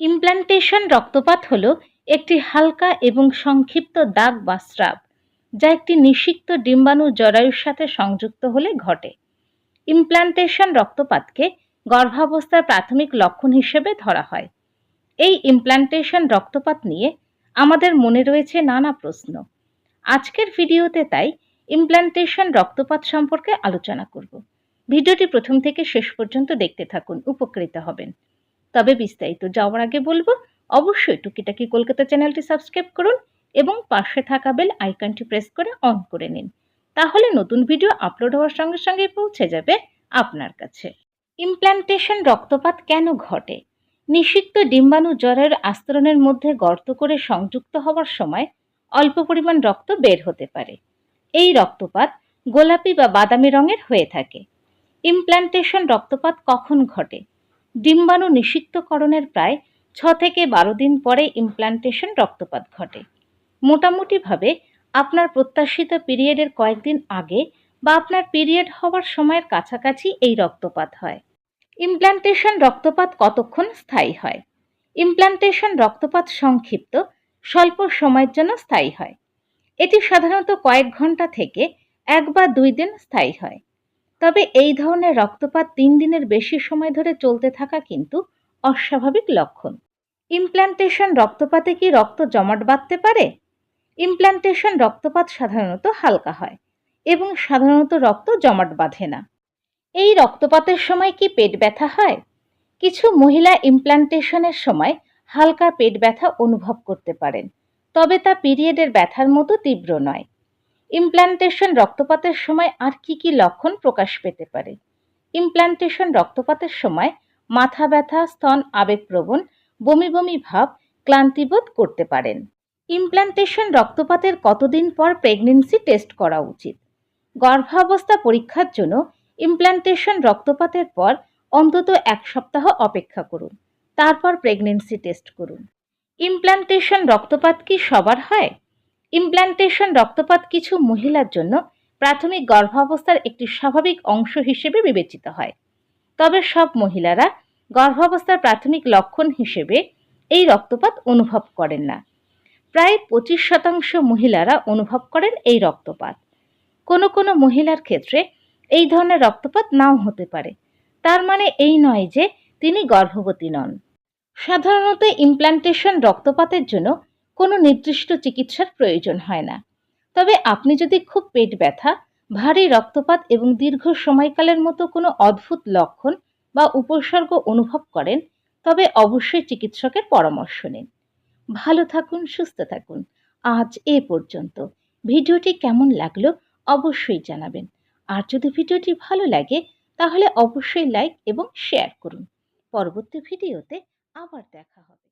Implantation রক্তপাত হল একটি হালকা এবং সংক্ষিপ্ত দাগ বা স্রাব, যা একটি নিষিক্ত ডিম্বাণু জরায়ুর সাথে সংযুক্ত হলে ঘটে। ইমপ্ল্যান্টেশন রক্তপাতকে গর্ভাবস্থার প্রাথমিক লক্ষণ হিসেবে ধরা হয়। এই ইমপ্ল্যান্টেশন রক্তপাত নিয়ে আমাদের মনে রয়েছে নানা প্রশ্ন। আজকের ভিডিওতে তাই ইমপ্ল্যান্টেশন রক্তপাত সম্পর্কে আলোচনা করব। ভিডিওটি প্রথম থেকে শেষ পর্যন্ত দেখতে থাকুন, উপকৃত হবেন। তবে বিস্তারিত যাওয়ার আগে বলব, অবশ্যই টুকিটাকি কলকাতা চ্যানেলটি সাবস্ক্রাইব করুন এবং পাশে থাকা বেল আইকনটি প্রেস করে অন করে নিন। তাহলে নতুন ভিডিও আপলোড হওয়ার সঙ্গে সঙ্গে পৌঁছে যাবে আপনার কাছে। ইমপ্ল্যান্টেশন রক্তপাত কেন ঘটে? নিষিক্ত ডিম্বাণু জ্বরের আস্তরণের মধ্যে গর্ত করে সংযুক্ত হওয়ার সময় অল্প পরিমাণ রক্ত বের হতে পারে। এই রক্তপাত গোলাপি বা বাদামি রঙের হয়ে থাকে। ইমপ্ল্যান্টেশন রক্তপাত কখন ঘটে? ডিম্বাণু নিষিক্তকরণের প্রায় ছ থেকে বারো দিন পরে ইমপ্ল্যান্টেশন রক্তপাত ঘটে। মোটামুটিভাবে আপনার প্রত্যাশিত পিরিয়ডের কয়েকদিন আগে বা আপনার পিরিয়ড হওয়ার সময়ের কাছাকাছি এই রক্তপাত হয়। ইমপ্ল্যান্টেশন রক্তপাত কতক্ষণ স্থায়ী হয়? ইমপ্ল্যান্টেশন রক্তপাত সংক্ষিপ্ত স্বল্প সময়ের জন্য স্থায়ী হয়। এটি সাধারণত কয়েক ঘণ্টা থেকে এক বা দুই দিন স্থায়ী হয়। তবে এই ধরনের রক্তপাত তিন দিনের বেশি সময় ধরে চলতে থাকা কিন্তু অস্বাভাবিক লক্ষণ। ইমপ্ল্যান্টেশন রক্তপাতে কি রক্ত জমাট বাঁধতে পারে? ইমপ্ল্যান্টেশন রক্তপাত সাধারণত হালকা হয় এবং সাধারণত রক্ত জমাট বাঁধে না। এই রক্তপাতের সময় কি পেট ব্যথা হয়? কিছু মহিলা ইমপ্ল্যান্টেশনের সময় হালকা পেট ব্যথা অনুভব করতে পারেন, তবে তা পিরিয়ডের ব্যথার মতো তীব্র নয়। ইমপ্ল্যান্টেশন রক্তপাতের সময় আর কি কি লক্ষণ প্রকাশ পেতে পারে? ইমপ্ল্যান্টেশন রক্তপাতের সময় মাথা ব্যথা, স্তন আবেগপ্রবণ, বমি বমি ভাব ক্লান্তিবোধ করতে পারেন। ইমপ্ল্যান্টেশন রক্তপাতের কতদিন পর প্রেগনেন্সি টেস্ট করা উচিত? গর্ভাবস্থা পরীক্ষার জন্য ইমপ্ল্যান্টেশন রক্তপাতের পর অন্তত এক সপ্তাহ অপেক্ষা করুন। তারপর প্রেগনেন্সি টেস্ট করুন। ইমপ্ল্যান্টেশন রক্তপাত কি সবার হয়? ইমপ্ল্যান্টেশন রক্তপাত কিছু মহিলার জন্য প্রাথমিক গর্ভাবস্থার একটি স্বাভাবিক অংশ হিসেবে বিবেচিত হয়। তবে সব মহিলারা গর্ভাবস্থার প্রাথমিক লক্ষণ হিসেবে এই রক্তপাত অনুভব করেন না। প্রায় পঁচিশ শতাংশ মহিলারা অনুভব করেন এই রক্তপাত। কোনো কোনো মহিলার ক্ষেত্রে এই ধরনের রক্তপাত নাও হতে পারে। তার মানে এই নয় যে তিনি গর্ভবতী নন। সাধারণত ইমপ্ল্যান্টেশন রক্তপাতের জন্য কোনো নির্দিষ্ট চিকিৎসার প্রয়োজন হয় না। তবে আপনি যদি খুব পেট ব্যথা, ভারী রক্তপাত এবং দীর্ঘ সময়কালের মতো কোনো অদ্ভুত লক্ষণ বা উপসর্গ অনুভব করেন, তবে অবশ্যই চিকিৎসকের পরামর্শ নিন। ভালো থাকুন, সুস্থ থাকুন। আজ এ পর্যন্ত। ভিডিওটি কেমন লাগল অবশ্যই জানাবেন। আর যদি ভিডিওটি ভালো লাগে, তাহলে অবশ্যই লাইক এবং শেয়ার করুন। পরবর্তী ভিডিওতে আবার দেখা হবে।